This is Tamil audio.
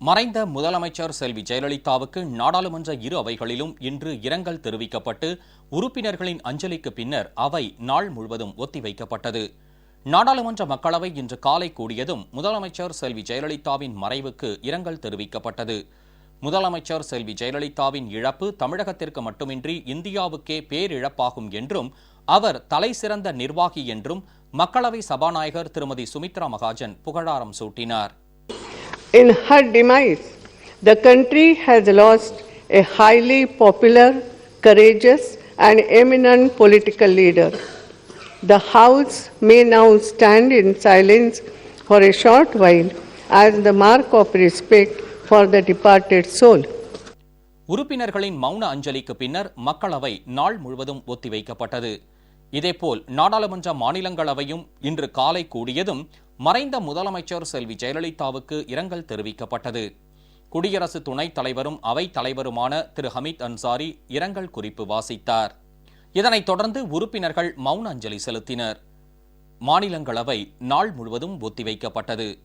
மறைந்த முதலமைச்சர் செல்வி ஜெயலலிதாவுக்கு நாடாளுமன்ற இரு அவைகளிலும் இன்று இரங்கல் தெரிவிக்கப்பட்டு உறுப்பினர்களின் அஞ்சலிக்கு பின்னர் அவை நாள் முழுவதும் ஒத்திவைக்கப்பட்டது. நாடாளுமன்ற மக்களவை இன்று காலை கூடியதும் முதலமைச்சர் செல்வி ஜெயலலிதாவின் மறைவுக்கு இரங்கல் தெரிவிக்கப்பட்டது. முதலமைச்சர் செல்வி ஜெயலலிதாவின் இழப்பு தமிழகத்திற்கு மட்டுமின்றி இந்தியாவுக்கே பேரிழப்பாகும் என்றும் அவர் தலைசிறந்த நிர்வாகி என்றும் மக்களவை சபாநாயகர் திருமதி சுமித்ரா மகாஜன் புகழாரம் சூட்டினார். In her demise, the country has lost a highly popular, courageous, and eminent political leader. The House may now stand in silence for a short while as the mark of respect for the departed soul. உறுப்பினர்களின் மௌன அஞ்சலிக்கு பின்னர் மக்களவை நாள் முழுவதும் ஒத்திவைக்கப்பட்டது இதேபோல் நாடாளுமன்ற மாநிலங்களவையும் இன்று காலை கூடியதும் மறைந்த முதலமைச்சர் செல்வி ஜெயலலிதாவுக்கு இரங்கல் தெரிவிக்கப்பட்டது. குடியரசு துணைத் தலைவரும் அவைத் தலைவருமான திரு ஹமீத் அன்சாரி இரங்கல் குறிப்பு வாசித்தார். இதனைத் தொடர்ந்து உறுப்பினர்கள் மௌன அஞ்சலி செலுத்தினர். மாநிலங்களவை நாள் முழுவதும் ஒத்திவைக்கப்பட்டது.